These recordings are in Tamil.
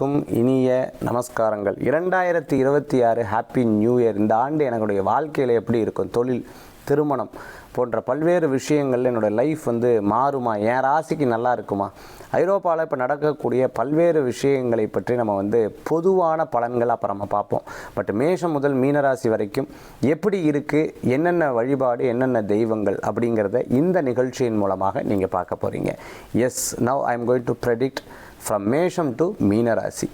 அனைவருக்கும் இனிய நமஸ்காரங்கள். இரண்டாயிரத்தி இருபத்தி ஆறு ஹாப்பி நியூ இயர் இந்த ஆண்டு என்னுடைய வாழ்க்கையில் எப்படி இருக்கும்? தொழில் திருமணம் போன்ற பல்வேறு விஷயங்கள் என்னோடய லைஃப் வந்து மாறுமா? என் ராசிக்கு நல்லா இருக்குமா? ஐரோப்பாவில் இப்போ நடக்கக்கூடிய பல்வேறு விஷயங்களை பற்றி நம்ம வந்து பொதுவான பலன்கள் அப்புறம் நம்ம பார்ப்போம். பட் மேஷம் முதல் மீனராசி வரைக்கும் எப்படி இருக்குது என்னென்ன வழிபாடு என்னென்ன தெய்வங்கள் அப்படிங்கிறத இந்த நிகழ்ச்சியின் மூலமாக நீங்கள் பார்க்க போகிறீங்க yes now I am going to predict from Mesham to Meenarasi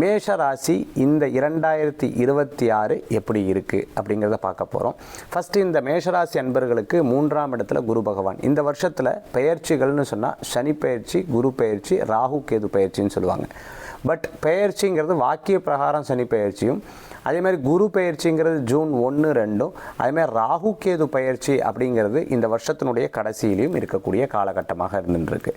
மேஷ ராசி இந்த இரண்டாயிரத்தி இருபத்தி ஆறு எப்படி இருக்குது அப்படிங்கிறத பார்க்க போகிறோம் ஃபஸ்ட்டு இந்த மேஷராசி அன்பர்களுக்கு மூன்றாம் இடத்துல குரு பகவான். இந்த வருஷத்தில் பெயர்ச்சிகள்னு சொன்னால் சனி பெயர்ச்சி குரு பெயர்ச்சி ராகு கேது பெயர்ச்சின்னு சொல்லுவாங்க. பட் பெயர்ச்சிங்கிறது வாக்கிய பிரகாரம் சனி பெயர்ச்சியும் அதே மாதிரி குரு பெயர்ச்சிங்கிறது ஜூன் ஒன்று ரெண்டும் அதேமாதிரி ராகு கேது பயிற்சி அப்படிங்கிறது இந்த வருஷத்தினுடைய கடைசியிலையும் இருக்கக்கூடிய காலகட்டமாக இருந்துருக்கு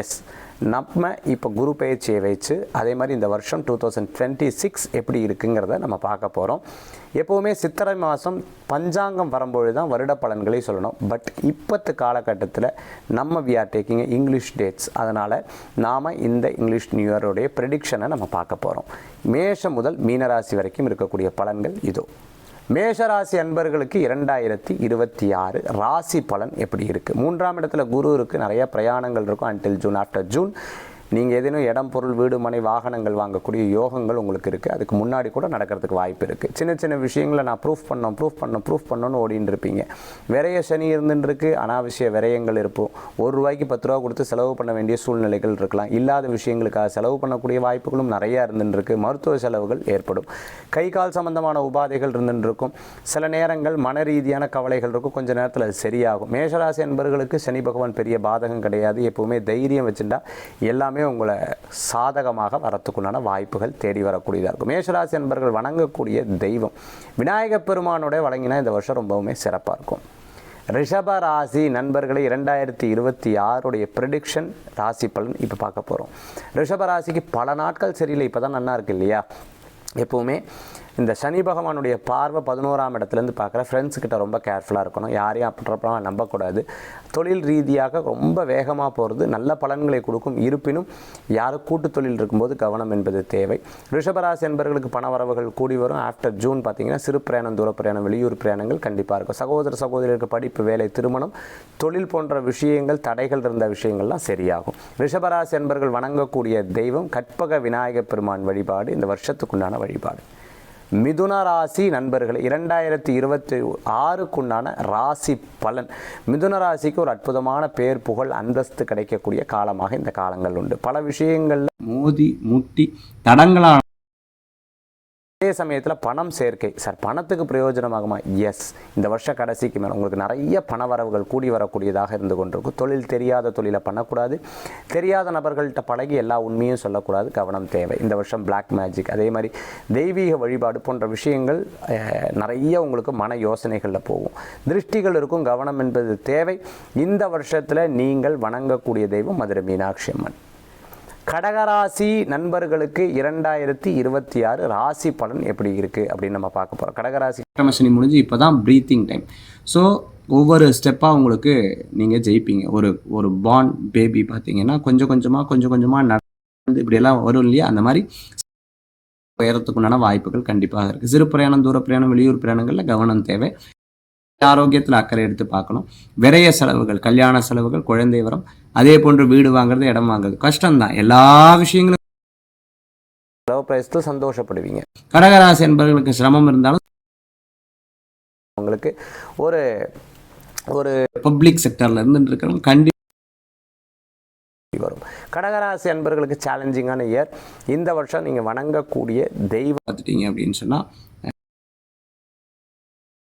எஸ் நம்ம இப்போ குரு பயிற்சியை வச்சு அதே மாதிரி இந்த வருஷம் டூ தௌசண்ட் டுவெண்ட்டி சிக்ஸ் எப்படி இருக்குங்கிறத நம்ம பார்க்க போகிறோம் எப்போவுமே சித்திரை மாதம் பஞ்சாங்கம் வரும்பொழுது தான் வருட பலன்களை சொல்லணும். பட் இப்பத்து காலகட்டத்தில் நம்ம we are taking English dates அதனால் நாம் இந்த இங்கிலீஷ் நியூ இயருடைய ப்ரெடிக்ஷனை நம்ம பார்க்க போகிறோம் மேஷம் முதல் மீனராசி வரைக்கும் இருக்கக்கூடிய பலன்கள் இதோ. மேஷராசி அன்பர்களுக்கு இரண்டாயிரத்தி இருபத்தி ஆறு ராசி பலன் எப்படி இருக்குது மூன்றாம் இடத்துல குரு இருக்குது நிறைய பிரயாணங்கள் இருக்கும் அன்டில் ஜூன் ஆஃப்டர் ஜூன் நீங்கள் எதேனும் இடம் பொருள் வீடு மனை வாகனங்கள் வாங்கக்கூடிய யோகங்கள் உங்களுக்கு இருக்குது அதுக்கு முன்னாடி கூட நடக்கிறதுக்கு வாய்ப்பு இருக்குது சின்ன சின்ன விஷயங்களை நான் ப்ரூஃப் பண்ணோம் ப்ரூஃப் பண்ணோம் ப்ரூஃப் பண்ணோன்னு ஓடின்னு இருப்பீங்க. விரைய சனி இருந்துருக்கு அனாவசிய விரயங்கள் இருப்போம் ஒரு ரூபாய்க்கு பத்து ரூபா கொடுத்து செலவு பண்ண வேண்டிய சூழ்நிலைகள் இருக்கலாம். இல்லாத விஷயங்களுக்காக செலவு பண்ணக்கூடிய வாய்ப்புகளும் நிறையா இருந்துருக்கு மருத்துவ செலவுகள் ஏற்படும். கை கால் சம்பந்தமான உபாதைகள் இருந்துருக்கும் இருக்கும். சில நேரங்கள் மன ரீதியான கவலைகள் இருக்கும். கொஞ்சம் நேரத்தில் அது சரியாகும். மேஷராசி என்பவர்களுக்கு சனி பகவான் பெரிய பாதகம் கிடையாது. எப்போவுமே தைரியம் வச்சுட்டா எல்லாமே உங்களை சாதகமாக வரத்துக்குண்டான வாய்ப்புகள் தேடி வரக்கூடியதாக இருக்கும். மேஷராசி என்பர்கள் வணங்கக்கூடிய தெய்வம். விநாயகப் பெருமானோட வழங்கினா இந்த வருஷம் ரொம்பவுமே சிறப்பாக இருக்கும். ரிஷப ராசி நண்பர்களை இரண்டாயிரத்தி இருபத்தி ஆறுடைய ப்ரெடிக்ஷன் ராசி பலன் இப்போ பார்க்க போகிறோம் ரிஷப ராசிக்கு பல நாட்கள் சரியில்லை இப்போ தான் நல்லா இருக்கு இல்லையா? எப்போவுமே இந்த சனி பகவானுடைய பார்வை பதினோராம் இடத்துலேருந்து பார்க்குற ஃப்ரெண்ட்ஸுக்கிட்ட ரொம்ப கேர்ஃபுல்லாக இருக்கணும். யாரையும் அப்படின்றப்பலாம் நம்பக்கூடாது. தொழில் ரீதியாக ரொம்ப வேகமாக போகிறது நல்ல பலன்களை கொடுக்கும். இருப்பினும் யாரும் கூட்டு தொழில் இருக்கும்போது கவனம் என்பது தேவை. ரிஷபராசி என்பவர்களுக்கு பண வரவுகள் கூடி வரும். ஆஃப்டர் ஜூன் பார்த்தீங்கன்னா சிறு பிரயாணம் தூர பிரயாணம் வெளியூர் பிரயாணங்கள் கண்டிப்பாக இருக்கும். சகோதர சகோதரிகளுக்கு படிப்பு வேலை திருமணம் தொழில் போன்ற விஷயங்கள் தடைகள் இருந்த விஷயங்கள்லாம் சரியாகும். ரிஷபராசி என்பர்கள் வணங்கக்கூடிய தெய்வம் கற்பக விநாயகப் பெருமான் வழிபாடு இந்த வருஷத்துக்குண்டான வழிபாடு. மிதுன ராசி நண்பர்கள் இரண்டாயிரத்தி இருபத்தி ஆறுக்குண்டான ராசி பலன். மிதுன ராசிக்கு ஒரு அற்புதமான பேர் புகழ் அந்தஸ்து கிடைக்கக்கூடிய காலமாக இந்த காலங்கள் உண்டு. பல விஷயங்களில் மோதி முட்டி தடங்களான அதே சமயத்தில் பணம் சேர்க்கை. சார் பணத்துக்கு பிரயோஜனமாகுமா? எஸ் இந்த வருஷ கடைசிக்கு மேலே உங்களுக்கு நிறைய பண வரவுகள் கூடி வரக்கூடியதாக இருந்து கொண்டிருக்கும். தொழில் தெரியாத தொழிலை பண்ணக்கூடாது. தெரியாத நபர்கள்ட்ட பழகி எல்லா உண்மையும் சொல்லக்கூடாது. கவனம் தேவை. இந்த வருஷம் பிளாக் மேஜிக் அதே மாதிரி தெய்வீக வழிபாடு போன்ற விஷயங்கள் நிறைய உங்களுக்கு மன யோசனைகளில் போகும். திருஷ்டிகள் இருக்கும் கவனம் என்பது தேவை. இந்த வருஷத்தில் நீங்கள் வணங்கக்கூடிய தெய்வம் மதுரை மீனாட்சி அம்மன். கடகராசி நண்பர்களுக்கு இரண்டாயிரத்தி இருபத்தி ஆறு ராசி பலன் எப்படி இருக்குது அப்படின்னு நம்ம பார்க்க போகிறோம் கடகராசி சனி முடிஞ்சு இப்போ தான் ப்ரீத்திங் டைம் ஸோ ஒவ்வொரு ஸ்டெப்பாக உங்களுக்கு நீங்கள் ஜெயிப்பீங்க. ஒரு ஒரு பான் பேபி பார்த்தீங்கன்னா கொஞ்சம் கொஞ்சமாக கொஞ்சம் கொஞ்சமாக நடந்து இப்படியெல்லாம் வரும் இல்லையா? அந்த மாதிரி உயரத்துக்குண்டான வாய்ப்புகள் கண்டிப்பாக இருக்குது சிறு பிரயாணம் தூர பிரயாணம் வெளியூர் பிரயாணங்களில் கவனம் தேவை. ஆரோக்கியத்தில் அக்கறை எடுத்து பார்க்கணும். விரைய செலவுகள் கல்யாண செலவுகள் குழந்தை வரம் அதே போன்று வீடு வாங்குறது இடம் வாங்குறது கஷ்டம்தான். எல்லா விஷயங்களும் லவ் பிரைஸில் சந்தோஷப்படுவீங்க. கடகராசி என்பவர்களுக்கு சிரமம் இருந்தாலும் உங்களுக்கு ஒரு ஒரு பப்ளிக் செக்டர்ல இருந்து இருக்கிறவங்க கண்டி வரும். கடகராசி அன்பர்களுக்கு சேலஞ்சிங்கான இயர் இந்த வருஷம் நீங்கள் வணங்கக்கூடிய தெய்வ பார்த்துட்டீங்க அப்படின்னு சொன்னா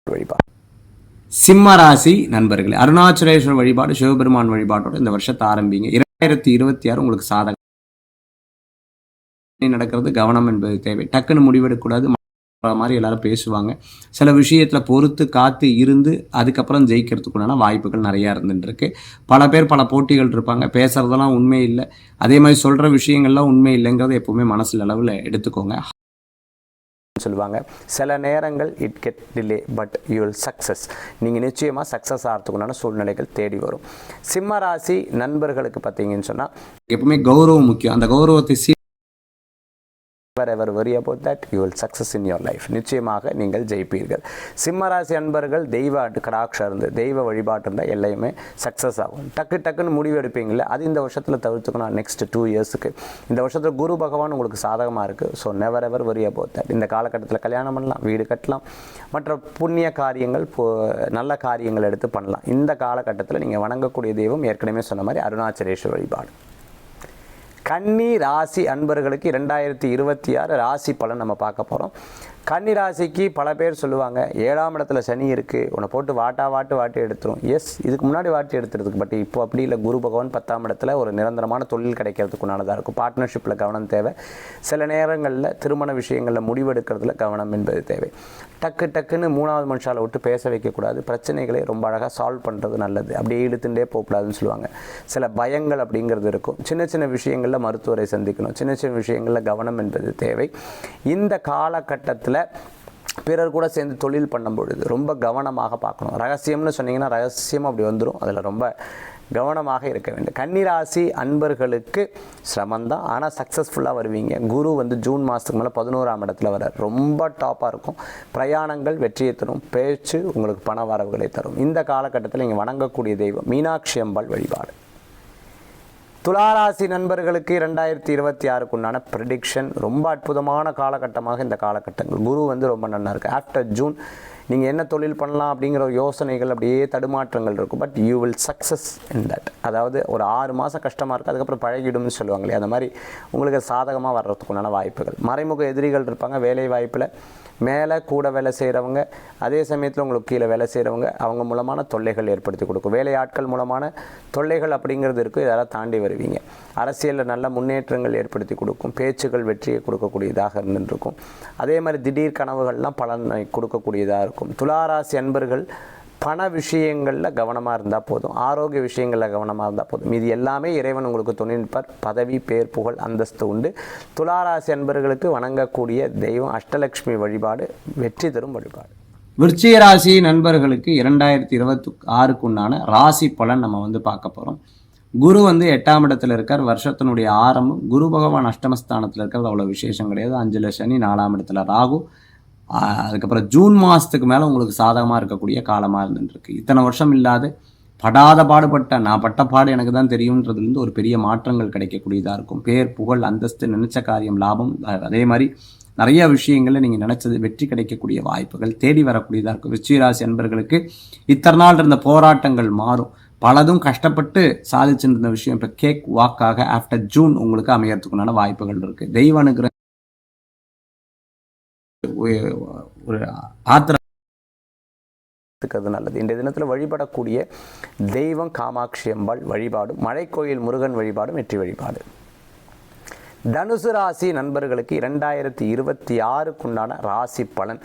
வழிபாடு சிம்ம ராசி நண்பர்களே அருணாச்சலேஸ்வரர் வழிபாடு சிவபெருமான் வழிபாட்டோட இந்த வருஷத்தை ஆரம்பிங்க. இரண்டாயிரத்தி இருபத்தி ஆறு உங்களுக்கு சாதகம். நடக்கிறது கவனம் என்பது தேவை. டக்குன்னு முடிவெடுக்கக்கூடாது மாதிரி எல்லாரும் பேசுவாங்க. சில விஷயத்துல பொறுத்து காத்து இருந்து அதுக்கப்புறம் ஜெயிக்கிறதுக்குண்டான வாய்ப்புகள் நிறைய இருந்துட்டு இருக்கு பல பேர் பல போட்டிகள் இருப்பாங்க. பேசுறதெல்லாம் உண்மை இல்லை. அதே மாதிரி சொல்ற விஷயங்கள்லாம் உண்மை இல்லைங்கிறத எப்பவுமே மனசுல அளவில் எடுத்துக்கோங்க. சொல்லுவாங்க. சில நேரங்கள் it get delay but you will success நீங்கள் நிச்சயமாக சக்ஸஸ் ஆகிறதுக்குண்டான சூழ்நிலைகள் தேடி வரும். சிம்ம ராசி நண்பர்களுக்கு பார்த்தீங்கன்னு சொன்னால் எப்பவுமே கௌரவம் முக்கியம். அந்த கௌரவத்தை see never ever that about that you will success in நிச்சயமாக நீங்கள் ஜெயிப்பீர்கள். சிம்மராசி அன்பர்கள் தெய்வ கடாட்சம் இருந்து தெய்வ வழிபாட்டு இருந்தால் எல்லாமே சக்ஸஸ் ஆகும். டக்கு டக்குன்னு முடிவு எடுப்பீங்களே அது இந்த வருஷத்தில் தவிர்த்துக்கணும். நெக்ஸ்ட் டூ இயர்ஸுக்கு இந்த வருஷத்தில் குரு பகவான் உங்களுக்கு சாதகமாக இருக்குது so never ever worry about that இந்த காலகட்டத்தில் கல்யாணம் பண்ணலாம் வீடு கட்டலாம். மற்ற புண்ணிய காரியங்கள் போ- நல்ல காரியங்கள் எடுத்து பண்ணலாம். இந்த காலகட்டத்தில் நீங்கள் வணங்கக்கூடிய தெய்வம் ஏற்கனவே சொன்ன மாதிரி அருணாச்சலேஸ்வர வழிபாடு. கன்னி ராசி அன்பர்களுக்கு இரண்டாயிரத்தி இருபத்தி ஆறு ராசி பலன் நம்ம பார்க்க போகிறோம் கன்னிராசிக்கு பல பேர் சொல்லுவாங்க ஏழாம் இடத்துல சனி இருக்குது உன்னை போட்டு வாட்டா வாட்டு வாட்டி எடுத்துரும். எஸ் இதுக்கு முன்னாடி வாட்டி எடுத்துறதுக்கு பட் இப்போ அப்படி இல்லை. குரு பகவான் பத்தாம் இடத்துல ஒரு நிரந்தரமான தொழில் கிடைக்கிறதுக்குண்டானதாக இருக்கும். பார்ட்னர்ஷிப்பில் கவனம் தேவை. சில நேரங்களில் திருமண விஷயங்களில் முடிவெடுக்கிறதுல கவனம் என்பது தேவை. டக்கு டக்குன்னு மூணாவது மனுஷால விட்டு பேச வைக்கக்கூடாது. பிரச்சனைகளை ரொம்ப அழகாக சால்வ் பண்ணுறது நல்லது. அப்படியே இழுத்துட்டே போகக்கூடாதுன்னு சொல்லுவாங்க. சில பயங்கள் அப்படிங்கிறது இருக்கும். சின்ன சின்ன விஷயங்களில் மருத்துவரை சந்திக்கணும். சின்ன சின்ன விஷயங்களில் கவனம் என்பது தேவை. இந்த காலகட்டத்தில் பிறர் கூட சேர்ந்து தொழில் பண்ணும் பொழுது ரொம்ப கவனமாக பார்க்கணும். ரகசியம்னு சொன்னீங்கன்னா ரகசியம் அப்படி வந்துடும் அதில் ரொம்ப கவனமாக இருக்க வேண்டும். கன்னிராசி அன்பர்களுக்கு சிரமந்தான் ஆனால் சக்ஸஸ்ஃபுல்லாக வருவீங்க. குரு வந்து ஜூன் மாதத்துக்கு மேலே பதினோராம் இடத்துல வர ரொம்ப டாப்பாக இருக்கும். பிரயாணங்கள் வெற்றியை தரும். பேச்சு உங்களுக்கு பண வரவுகளை தரும். இந்த காலகட்டத்தில் நீங்கள் வணங்கக்கூடிய தெய்வம் மீனாட்சி அம்பாள் வழிபாடு. துளாராசி நண்பர்களுக்கு இரண்டாயிரத்தி இருபத்தி ஆறுக்குண்டான ப்ரிடிக்ஷன் ரொம்ப அற்புதமான காலகட்டமாக இந்த காலகட்டங்கள். குரு வந்து ரொம்ப நல்லா இருக்குது ஆஃப்டர் ஜூன் நீங்கள் என்ன தொழில் பண்ணலாம் அப்படிங்கிற ஒரு யோசனைகள் அப்படியே தடுமாற்றங்கள் இருக்கும். But you will success in that அதாவது ஒரு ஆறு மாதம் கஷ்டமாக இருக்குது அதுக்கப்புறம் பழகிடும்னு சொல்லுவாங்களே அந்த மாதிரி உங்களுக்கு சாதகமாக வர்றதுக்குண்டான வாய்ப்புகள். மறைமுக எதிரிகள் இருப்பாங்க வேலை வாய்ப்பில் மேலே கூட வேலை செய்கிறவங்க அதே சமயத்தில் உங்களுக்கு கீழே வேலை செய்கிறவங்க அவங்க மூலமான தொல்லைகள் ஏற்படுத்தி கொடுக்கும். வேலையாட்கள் மூலமான தொல்லைகள் அப்படிங்கிறது இருக்கும் இதெல்லாம் தாண்டி வருவீங்க. அரசியலில் நல்ல முன்னேற்றங்கள் ஏற்படுத்தி கொடுக்கும் பேச்சுகள் வெற்றியை கொடுக்கக்கூடியதாக இருந்துருக்கும். அதே மாதிரி திடீர் கனவுகள்லாம் பலனை கொடுக்கக்கூடியதாக இருக்கும். துளாராசி அன்பர்கள் பண விஷயங்களில் கவனமாக இருந்தால் போதும். ஆரோக்கிய விஷயங்களில் கவனமாக இருந்தால் போதும். இது எல்லாமே இறைவன் உங்களுக்கு துணை பதவி பேர் புகழ் அந்தஸ்து உண்டு. துளாராசி அன்பர்களுக்கு வணங்கக்கூடிய தெய்வம் அஷ்டலக்ஷ்மி வழிபாடு வெற்றி தரும் வழிபாடு. விருச்சிகராசி நண்பர்களுக்கு இரண்டாயிரத்தி இருபத்தி ஆறுக்குண்டான ராசி பலன் நம்ம வந்து பார்க்க போகிறோம் குரு வந்து எட்டாம் இடத்துல இருக்கார். வருஷத்தினுடைய ஆரம்பம் குரு பகவான் அஷ்டமஸ்தானத்தில் இருக்கிறது. அவ்வளோ விசேஷம் கிடையாது. அஞ்சுல சனி நாலாம் இடத்துல ராகு. அதுக்கப்புறம் ஜூன் மாதத்துக்கு மேலே உங்களுக்கு சாதகமாக இருக்கக்கூடிய காலமாக இருந்துருக்கு இத்தனை வருஷம் இல்லாது படாத பாடுபட்ட நான் பட்ட பாடு எனக்கு தான் தெரியுன்றதுலேருந்து ஒரு பெரிய மாற்றங்கள் கிடைக்கக்கூடியதாக இருக்கும். பேர் புகழ் அந்தஸ்து நினைச்ச காரியம் லாபம் அதே மாதிரி நிறைய விஷயங்களில் நீங்கள் நினச்சது வெற்றி கிடைக்கக்கூடிய வாய்ப்புகள் தேடி வரக்கூடியதாக இருக்கும். விருச்சிகராசி அன்பர்களுக்கு இத்தனை நாள் இருந்த போராட்டங்கள் மாறும். பலதும் கஷ்டப்பட்டு சாதிச்சுட்டு இருந்த விஷயம் இப்போ கேக் வாக்காக ஆஃப்டர் ஜூன் உங்களுக்கு அமையறதுக்குண்டான வாய்ப்புகள் இருக்குது தெய்வ அனுகிற ஒரு- ஆத்திர நல்லது. இன்றைய தினத்தில் வழிபடக்கூடிய தெய்வம் காமாட்சி அம்பாள் வழிபாடும் மலைக்கோயில் முருகன் வழிபாடும் வெற்றி வழிபாடு. தனுசு ராசி நண்பர்களுக்கு இரண்டாயிரத்தி இருபத்தி ஆறுக்குண்டான ராசி பலன்.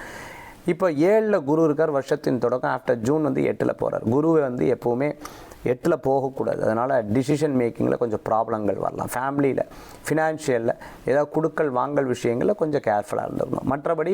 இப்போ ஏழில் குரு இருக்கார் வருஷத்தின் தொடக்கம் ஆஃப்டர் ஜூன் வந்து எட்டில் போகிறார் குருவை வந்து எப்போவுமே எட்டில் போகக்கூடாது. அதனால் டிசிஷன் மேக்கிங்கில் கொஞ்சம் ப்ராப்ளங்கள் வரலாம். ஃபேமிலியில் ஃபினான்ஷியலில் ஏதாவது கொடுக்கல் வாங்கல் விஷயங்களில் கொஞ்சம் கேர்ஃபுல்லாக இருந்துக்கணும். மற்றபடி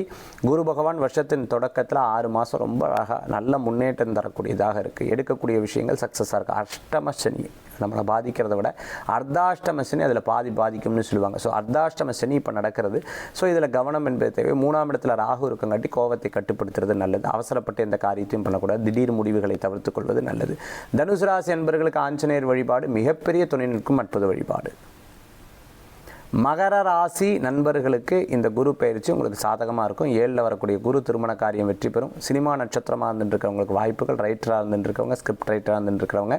குரு பகவான் வருஷத்தின் தொடக்கத்தில் ஆறு மாதம் ரொம்ப அழகாக நல்ல முன்னேற்றம் தரக்கூடியதாக இருக்குது எடுக்கக்கூடிய விஷயங்கள் சக்ஸஸாக இருக்குது அஷ்டம சனி. நம்மளை பாதிக்கிறத விட அர்த்தாஷ்டம சனி அதில் பாதி பாதிக்கும்னு சொல்லுவாங்க. ஸோ அர்த்தாஷ்டம சனி இப்போ நடக்கிறது. ஸோ இதில் கவனம் என்பது தேவை. மூணாம் இடத்துல ராகு இருக்கங்காட்டி கோவத்தை கட்டுப்படுத்துறது நல்லது. அவசரப்பட்டு எந்த காரியத்தையும் பண்ணக்கூடாது. திடீர் முடிவுகளை தவிர்த்துக்கொள்வது நல்லது. தனுசு ராசி என்பவர்களுக்கு ஆஞ்சநேயர் வழிபாடு மிகப்பெரிய துணை நிற்கும் அற்புத வழிபாடு. மகர ராசி நண்பர்களுக்கு இந்த குரு பயிற்சி உங்களுக்கு சாதகமாக இருக்கும். ஏழில் வரக்கூடிய குரு திருமண காரியம் வெற்றி பெறும். சினிமா நட்சத்திரமாக இருந்துருக்கவங்களுக்கு வாய்ப்புகள் ரைட்டராக இருந்துருக்கவங்க ஸ்கிரிப்ட் ரைட்டராக இருந்துருக்கிறவங்க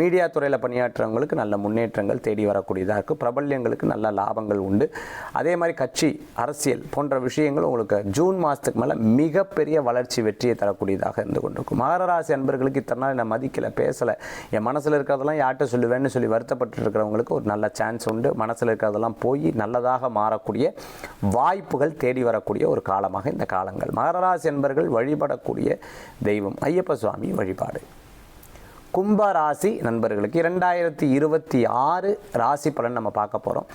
மீடியா துறையில் பணியாற்றுறவங்களுக்கு நல்ல முன்னேற்றங்கள் தேடி வரக்கூடியதாக இருக்கும் பிரபல்யங்களுக்கு நல்ல லாபங்கள் உண்டு. அதே மாதிரி கட்சி அரசியல் போன்ற விஷயங்கள் உங்களுக்கு ஜூன் மாதத்துக்கு மேலே மிகப்பெரிய வளர்ச்சி வெற்றியை தரக்கூடியதாக இருந்து கொண்டிருக்கும். மகர ராசி அன்பர்களுக்கு இத்தனை நாள் நான் மதிக்கலை பேசலை. என் மனசில் இருக்கிறதெல்லாம் யார்கிட்ட சொல்லுவேன்னு சொல்லி வருத்தப்பட்டு இருக்கிறவங்களுக்கு ஒரு நல்ல சான்ஸ் உண்டு. மனசில் இருக்கிறதெல்லாம் போ போய் நல்லதாக மாறக்கூடிய வாய்ப்புகள் தேடி வரக்கூடிய ஒரு காலமாக இந்த காலங்கள். மகராசி என்பர்கள் வழிபடக்கூடிய தெய்வம். ஐயப்ப சுவாமி வழிபாடு. கும்ப ராசி நண்பர்களுக்கு இரண்டாயிரத்தி இருபத்தி ஆறு ராசி பலன் நம்ம பார்க்க போகிறோம்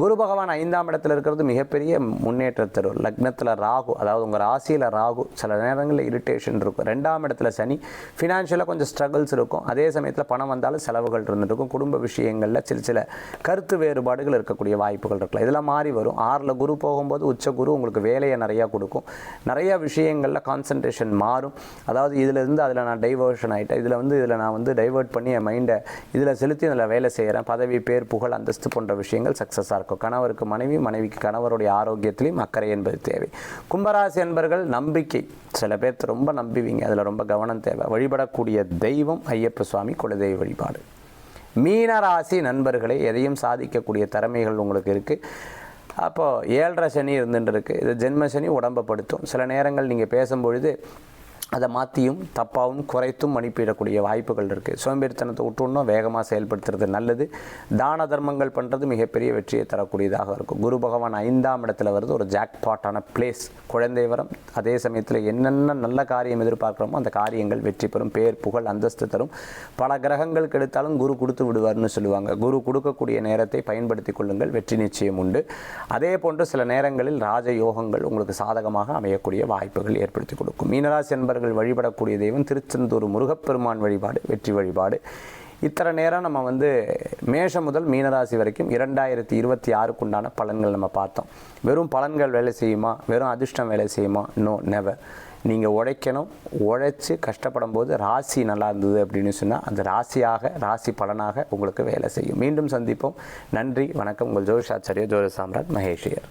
குரு பகவான் ஐந்தாம் இடத்துல இருக்கிறது மிகப்பெரிய முன்னேற்றத்தரும் லக்னத்தில் ராகு அதாவது உங்கள் ராசியில் ராகு சில நேரங்களில் இரிட்டேஷன் இருக்கும். ரெண்டாம் இடத்துல சனி ஃபினான்ஷியலாக கொஞ்சம் ஸ்ட்ரகிள்ஸ் இருக்கும். அதே சமயத்தில் பணம் வந்தாலும் செலவுகள் இருந்துருக்கும். குடும்ப விஷயங்களில் சில சில கருத்து வேறுபாடுகள் இருக்கக்கூடிய வாய்ப்புகள் இருக்கலாம். இதெல்லாம் மாறி வரும். ஆறில் குரு போகும்போது உச்ச குரு உங்களுக்கு வேலையை நிறையா கொடுக்கும். நிறையா விஷயங்களில் கான்சன்ட்ரேஷன் மாறும். அதாவது இதிலிருந்து அதில் நான் டைவர்ஷன் ஆகிட்டேன் இதில் வந்து இதில் நான் வந்து டைவர்ட் பண்ணி என் மைண்டை இதில் செலுத்தி அதில் வேலை செய்கிறேன் பதவி பேர் புகழ் அந்தஸ்து போன்ற விஷயங்கள் சக்ஸஸாக இருக்கும். கணவருக்கு மனைவி மனைவிக்கு கணவருடைய ஆரோக்கியத்திலையும் அக்கறை என்பது தேவை. கும்பராசி என்பர்கள் நம்பிக்கை. சில பேர்த்து ரொம்ப நம்புவீங்க. அதில் ரொம்ப கவனம் தேவை. வழிபடக்கூடிய தெய்வம் ஐயப்ப சுவாமி குலதெய்வ வழிபாடு. மீனராசி நண்பர்களே எதையும் சாதிக்கக்கூடிய திறமைகள் உங்களுக்கு இருக்குது அப்போது ஏழரை சனி இருந்துட்டு இருக்குது இது ஜென்ம சனி உடம்பப்படுத்தும் சில நேரங்கள் நீங்கள் பேசும்பொழுது அதை மாற்றியும் தப்பாகவும் குறைத்தும் அனுப்பிடக்கூடிய வாய்ப்புகள் இருக்குது சோம்பேறித்தனத்தை விட்டுணும் வேகமாக செயல்படுத்துறது நல்லது. தான தர்மங்கள் பண்ணுறது மிகப்பெரிய வெற்றியை தரக்கூடியதாக இருக்கும். குரு பகவான் ஐந்தாம் இடத்துல வருது ஒரு ஜாக்பாட்டான பிளேஸ் குழந்தை வரம். அதே சமயத்தில் என்னென்ன நல்ல காரியம் எதிர்பார்க்குறோமோ அந்த காரியங்கள் வெற்றி பெறும். பேர் புகழ் அந்தஸ்து தரும். பல கிரகங்கள் கெடுத்தாலும் குரு கொடுத்து விடுவார்னு சொல்லுவாங்க. குரு கொடுக்கக்கூடிய நேரத்தை பயன்படுத்தி கொள்ளுங்கள். வெற்றி நிச்சயம் உண்டு. அதே போன்று சில நேரங்களில் ராஜ யோகங்கள் உங்களுக்கு சாதகமாக அமையக்கூடிய வாய்ப்புகள் ஏற்படுத்தி கொடுக்கும். மீனராசி அவர்கள் வழிபடக்கூடிய தெய்வம் திருச்செந்தூர் முருகப்பெருமான் வழிபாடு வெற்றி வழிபாடு. இத்தனை நேரம் நம்ம வந்து மேஷம் முதல் மீனராசி வரைக்கும் இரண்டாயிரத்தி இருபத்தி ஆறுக்குண்டான பலன்கள் நம்ம பார்த்தோம். வெறும் பலன்கள் வேலை செய்யுமா? வெறும் அதிர்ஷ்டம் வேலை செய்யுமா? நோ நெவர் நீங்கள் உழைக்கணும். உழைச்சி கஷ்டப்படும் போது ராசி நல்லா இருந்தது அப்படின்னு சொன்னால் அந்த ராசியாக ராசி பலனாக உங்களுக்கு வேலை செய்யும். மீண்டும் சந்திப்போம். நன்றி வணக்கம். உங்கள் ஜோதிஷாச்சாரியர் ஜோதி சாம்ராட் மகேஷியர்